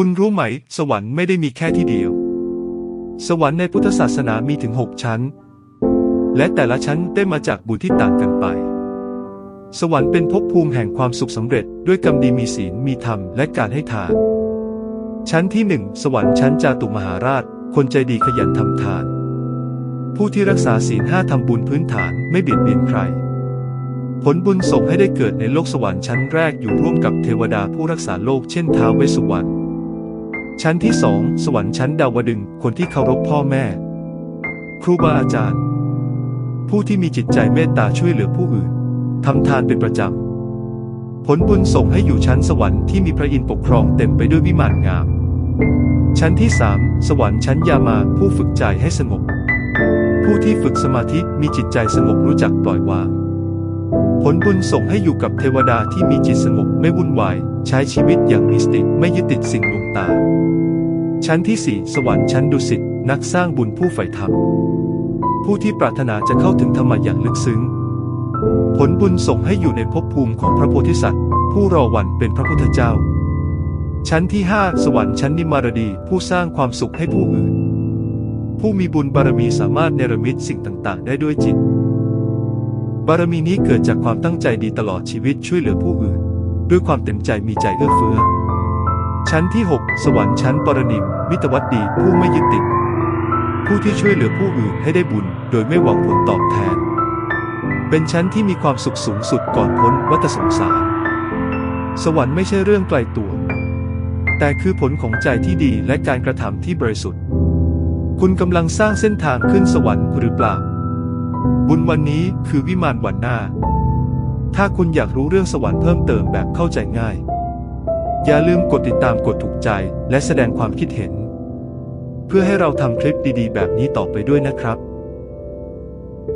คุณรู้ไหม สวรรค์ไม่ได้มีแค่ที่เดียว สวรรค์ในพุทธศาสนามีถึงหกชั้น และแต่ละชั้นได้มาจากบุญที่ต่างกันไป สวรรค์เป็นภพภูมิแห่งความสุขสำเร็จ ด้วยกรรมดีมีศีลมีธรรมและการให้ทาน ชั้นที่หนึ่งสวรรค์ชั้นจาตุมหาราช คนใจดีขยันทำทาน ผู้ที่รักษาศีลห้าทำบุญพื้นฐานไม่เบียดเบียนใครผลบุญส่งให้ได้เกิดในโลกสวรรค์ชั้นแรกอยู่ร่วมกับเทวดาผู้รักษาโลกเช่นท้าวเวสสุวรรณ ชั้นที่สองสวรรค์ชั้นดาวดึงคนที่เคารพพ่อแม่ ครูบาอาจารย์ ผู้ที่มีจิตใจเมตตาช่วยเหลือผู้อื่นทำทานเป็นประจำ ผลบุญส่งให้อยู่ชั้นสวรรค์ที่มีพระอินทร์ปกครองเต็มไปด้วยวิมานงาม ชั้นที่สามสวรรค์ชั้นยามาผู้ฝึกใจให้สงบ ผู้ที่ฝึกสมาธิมีจิตใจสงบรู้จักปล่อยวาง ผลบุญส่งให้อยู่กับเทวดาที่มีจิตสงบไม่วุ่นวาย ใช้ชีวิตอย่างมีสติไม่ยึดติดสิ่งลวงตา ชั้นที่สี่สวรรค์ชั้นดุสิตนักสร้างบุญผู้ใฝ่ธรรม ผู้ที่ปรารถนาจะเข้าถึงธรรมะอย่างลึกซึ้ง ผลบุญส่งให้อยู่ในภพภูมิของพระโพธิสัตว์ ผู้รอวันเป็นพระพุทธเจ้า ชั้นที่ห้าสวรรค์ชั้นนิมารดีผู้สร้างความสุขให้ผู้อื่น ผู้มีบุญบารมีสามารถเนรมิตสิ่งต่าง ๆ ได้ด้วยจิต บารมีนี้เกิดจากความตั้งใจดีตลอดชีวิตช่วยเหลือผู้อื่น ด้วยความเต็มใจมีใจเอื้อเฟื้อ ชั้นที่ 6 สวรรค์ชั้นปรนิมมิตรวัดดีผู้ไม่ยึดติด ผู้ที่ช่วยเหลือผู้อื่นให้ได้บุญ โดยไม่หวังผลตอบแทน เป็นชั้นที่มีความสุขสูงสุดก่อนพ้นวัฏสงสาร สวรรค์ไม่ใช่เรื่องไกลตัว แต่คือผลของใจที่ดีและการกระทำที่บริสุทธิ์ คุณกำลังสร้างเส้นทางขึ้นสวรรค์หรือเปล่า บุญวันนี้คือวิมานวันหน้า ถ้าคุณอยากรู้เรื่องสวรรค์เพิ่มเติมแบบเข้าใจง่าย อย่าลืมกดติดตามกดถูกใจและแสดงความคิดเห็น เพื่อให้เราทำคลิปดีๆ แบบนี้ต่อไปด้วยนะครับ